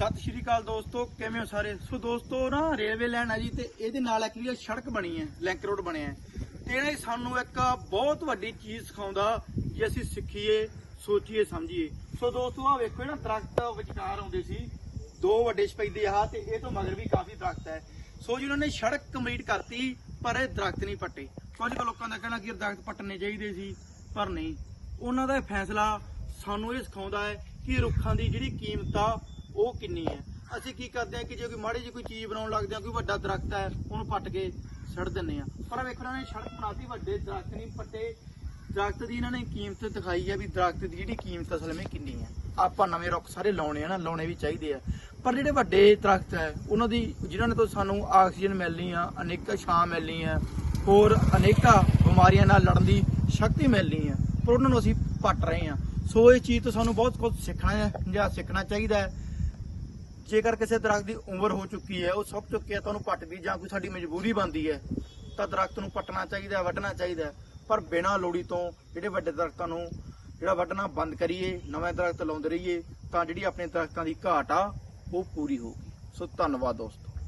ਸਤਿ ਸ਼੍ਰੀ ਅਕਾਲ ਦੋਸਤੋ, ਕਿਵੇਂ ਹੋ ਸਾਰੇ? ਸੋ ਦੋਸਤੋ, ਨਾ ਰੇਲਵੇ ਲਾਈਨ ਆ ਜੀ ਤੇ ਇਹਦੇ ਨਾਲ ਇੱਕ ਸੜਕ ਬਣੀ ਹੈ ਲਿੰਕ ਰੋਡ ਬਣਿਆ ਹੈ। ਤੇ ਇਹ ਸਾਨੂੰ ਇੱਕ ਬਹੁਤ ਵੱਡੀ ਚੀਜ਼ ਸਿਖਾਉਂਦਾ ਜੇ ਅਸੀਂ ਸਿੱਖੀਏ, ਸੋਚੀਏ, ਸਮਝੀਏ। ਸੋ ਦੋਸਤੋ ਆ ਵੇਖੋ ਨਾ ਦਰਖਤ ਵਿਚਕਾਰ ਆਉਂਦੇ ਸੀ। ਦੋ ਵੱਡੇ ਸਪੈਦੇ ਆ, ਤੇ ਇਹ ਤੋਂ ਮਗਰ ਵੀ ਕਾਫੀ ਦਰਖਤ ਹੈ। ਸੋ ਜੀ, ਉਹਨਾਂ ਨੇ ਸੜਕ ਕੰਪਲੀਟ ਕਰਤੀ, ਪਰ ਇਹ ਦਰਖਤ ਨਹੀਂ ਪੱਟੇ। ਕੁਝ ਕੁ ਲੋਕਾਂ ਦਾ ਕਹਿਣਾ ਕਿ ਦਰਖਤ ਪੱਟਣੇ ਚਾਹੀਦੇ ਸੀ, ਪਰ ਨਹੀਂ। ਉਹਨਾਂ ਦਾ ਇਹ ਫੈਸਲਾ ਸਾਨੂੰ ਇਹ ਸਿਖਾਉਂਦਾ ਹੈ ਕਿ ਰੁੱਖਾਂ ਦੀ ਜਿਹੜੀ ਕੀਮਤ ਆ ਉਹ ਕਿੰਨੀ ਹੈ? ਅਸੀਂ ਕੀ ਕਰਦੇ ਹਾਂ ਕਿ ਜੇ ਕੋਈ ਮਾੜੀ ਜੀ ਕੋਈ ਚੀਜ਼ ਬਣਾਉਣ ਲੱਗਦੇ ਹਾਂ, ਕੋਈ ਵੱਡਾ ਦਰਖਤ ਹੈ, ਉਹਨੂੰ ਪੱਟ ਕੇ ਛੱਡ ਦਿੰਨੇ ਆ ਪਰ ਵੇਖੋ ਇਹਨਾਂ ਨੇ ਸੜਕ ਬਣਾਤੀ ਵੱਡੇ ਦਰਖਤ ਨਹੀਂ ਪੱਟੇ ਦਰਖਤ ਦੀ ਇਹਨਾਂ ਨੇ ਕੀਮਤ ਦਿਖਾਈ ਹੈ ਵੀ ਦਰਖਤ ਦੀ ਜਿਹੜੀ ਕੀਮਤ ਅਸਲ ਵਿੱਚ ਕਿੰਨੀ ਹੈ। ਆਪਾਂ ਨਵੇਂ ਰੁੱਖ ਸਾਰੇ ਲਾਉਣੇ ਆ ਨਾ, ਲਾਉਣੇ ਵੀ ਚਾਹੀਦੇ ਆ। ਪਰ ਜਿਹੜੇ ਵੱਡੇ ਦਰਖਤ ਹੈ, ਉਹਨਾਂ ਦੀ, ਜਿਨ੍ਹਾਂ ਨੇ ਤੋਂ ਸਾਨੂੰ ਆਕਸੀਜਨ ਮਿਲਣੀ ਆ, ਅਨੇਕਾਂ ਛਾਂ ਮਿਲਣੀ ਆ, ਹੋਰ ਅਨੇਕਾਂ ਬਿਮਾਰੀਆਂ ਨਾਲ ਲੜਨ ਦੀ ਸ਼ਕਤੀ ਮਿਲਣੀ ਆ, ਪਰ ਉਹਨਾਂ ਨੂੰ ਅਸੀਂ ਪੱਟ ਰਹੇ ਆ। ਸੋ ਇਹ ਚੀਜ਼ ਤੋਂ ਸਾਨੂੰ ਬਹੁਤ ਕੁਝ ਸਿੱਖਣਾ ਹੈ ਜਾਂ ਸਿੱਖਣਾ ਚਾਹੀਦਾ ਹੈ। ਜੇਕਰ ਕਿਸੇ ਦਰਖਤ ਦੀ ਉਮਰ ਹੋ ਚੁੱਕੀ ਹੈ, ਉਹ ਸਭ ਚੁੱਕਿਆ ਤਾਂ ਉਹਨੂੰ ਪੱਟਦੀ ਜਾਂ ਕੋਈ ਸਾਡੀ ਮਜਬੂਰੀ ਬਣਦੀ ਹੈ, ਤਾਂ ਦਰਖਤ ਨੂੰ ਪੱਟਣਾ ਚਾਹੀਦਾ ਵੱਢਣਾ ਚਾਹੀਦਾ ਪਰ ਬਿਨਾਂ ਲੋੜੀ ਤੋਂ ਜਿਹੜੇ ਵੱਡੇ ਦਰਖਤਾਂ ਨੂੰ ਜਿਹੜਾ ਵੱਢਣਾ ਬੰਦ ਕਰੀਏ, ਨਵੇਂ ਦਰਖਤ ਲਾਉਂਦੇ ਰਹੀਏ, ਤਾਂ ਜਿਹੜੀ ਆਪਣੇ ਦਰਖਤਾਂ ਦੀ ਘਾਟ ਆ, ਉਹ ਪੂਰੀ ਹੋਊਗੀ। ਸੋ ਧੰਨਵਾਦ ਦੋਸਤੋ।